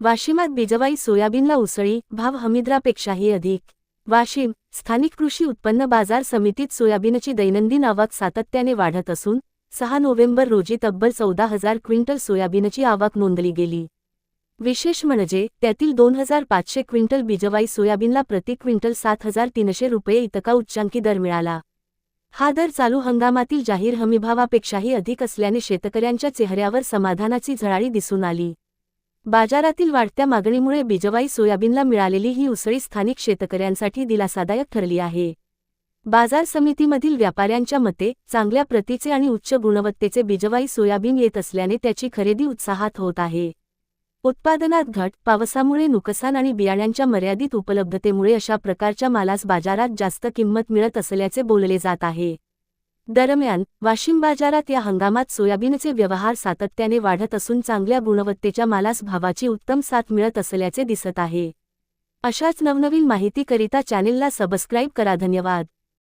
वाशिमात बिजवाई सोयाबीनला उसळी भाव हमीद्रापेक्षाही अधिक. वाशिम स्थानिक कृषी उत्पन्न बाजार समितीत सोयाबीनची दैनंदिन आवक सातत्याने वाढत असून सहा नोव्हेंबर रोजी तब्बल चौदा हजार क्विंटल सोयाबीनची आवक नोंदली गेली. विशेष म्हणजे त्यातील दोन हजार पाचशे क्विंटल बिजवाई सोयाबीनला प्रति क्विंटल सात हजार तीनशे रुपये इतका उच्चांकी दर मिळाला. हा दर चालू हंगामातील जाहीर हमीभावापेक्षाही अधिक असल्याने शेतकऱ्यांच्या चेहऱ्यावर समाधानाची झळाळी दिसून आली. बाजारातील वाढत्या मागणीमुळे बिजवाई सोयाबीनला मिळालेली ही उसळी स्थानिक शेतकऱ्यांसाठी दिलासादायक ठरली आहे. बाजार समितीमधील व्यापाऱ्यांच्या मते चांगल्या प्रतीचे आणि उच्च गुणवत्तेचे बिजवाई सोयाबीन येत असल्याने त्याची खरेदी उत्साहात होत आहे. उत्पादनात घट पावसामुळे नुकसान आणि बियाण्यांच्या मर्यादित उपलब्धतेमुळे अशा प्रकारच्या मालास बाजारात जास्त किंमत मिळत असल्याचे बोलले जात आहे. दरम्यान वाशिम बाजारात या हंगामात सोयाबीनचे व्यवहार सातत्याने वाढत असून चांगल्या गुणवत्तेच्या मालास भावाची उत्तम साथ मिळत असल्याचे दिसत आहे. अशाच नवनवीन माहितीकरिता चॅनेलला सबस्क्राईब करा. धन्यवाद.